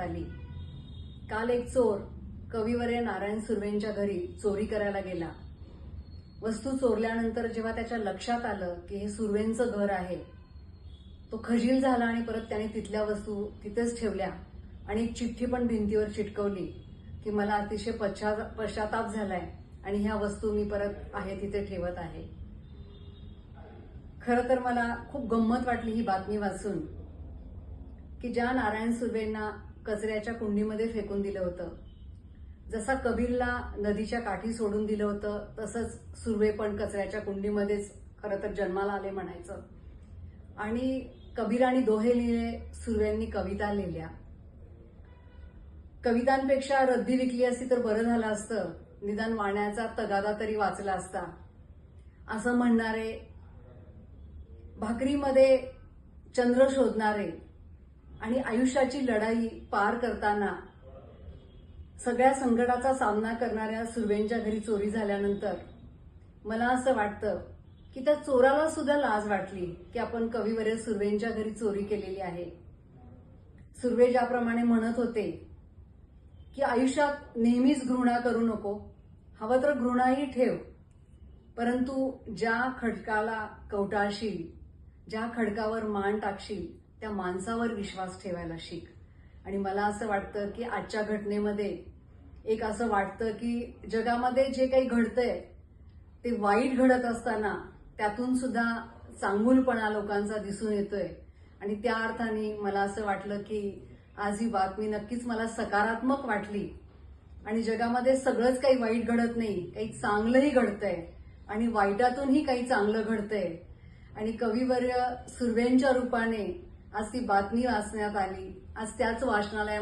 आली काल एक चोर कविवर्य नारायण सुर्वेंच्या घरी चोरी करायला गेला. वस्तू चोरल्यानंतर जेव्हा त्याच्या लक्षात आलं की हे सुर्वेंचं घर आहे तो खजील झाला आणि परत त्याने तिथल्या वस्तू तिथेच ठेवल्या आणि एक चिठ्ठी पण भिंतीवर चिटकवली की मला अतिशय पश्चा पश्चाताप झालाय आणि ह्या वस्तू मी परत आहे तिथे ठेवत आहे. खरं तर मला खूप गंमत वाटली ही बातमी वाचून की ज्या नारायण सुर्वेंना कचऱ्याच्या कुंडीमध्ये फेकून दिलं होतं. जसा कबीरला नदीच्या काठी सोडून दिलं होतं तसंच सुर्वे पण कचऱ्याच्या कुंडीमध्येच खरं तर जन्माला आले म्हणायचं. आणि कबीर आणि दोहे लिहिले सुर्व्यांनी कविता लिहिल्या. कवितांपेक्षा रद्दी विकली असती तर बरं झालं असतं. निदान वाण्याचा तगादा तरी वाचला असता. असं म्हणणारे भाकरीमध्ये चंद्र शोधणारे आणि आयुष्याची लढाई पार करताना सगळ्या संकटाचा सामना करणाऱ्या सुर्वेंच्या घरी चोरी झाल्यानंतर मला असं वाटतं की त्या चोराला सुद्धा लाज वाटली की आपण कविवर्य सुर्वेंच्या घरी चोरी केलेली आहे. सुर्वे ज्याप्रमाणे म्हणत होते की आयुष्यात नेहमीच घृणा करू नको हवं तर घृणाही ठेव परंतु ज्या खडकाला कवटाळशील ज्या खडकावर मान टाकशील त्या माणसावर विश्वास ठेवायला शिक. आणि मला असं वाटतं की आजच्या घटनेमध्ये एक असं वाटतं की जगामध्ये जे काही घडतंय ते वाईट घडत असताना त्यातून सुद्धा चांगुलपणा लोकांचा दिसून येतोय. आणि त्या अर्थाने मला असं वाटलं की आज ही बातमी नक्कीच मला सकारात्मक वाटली. आणि जगामध्ये सगळंच काही वाईट घडत नाही काही चांगलंही घडतंय. आणि वाईटातूनही काही चांगलं घडतंय. आणि कविवर्य सुर्वेंच्या रूपाने आज ती बातमी वाचण्यात आली. आज त्याच वाचनालयामध्ये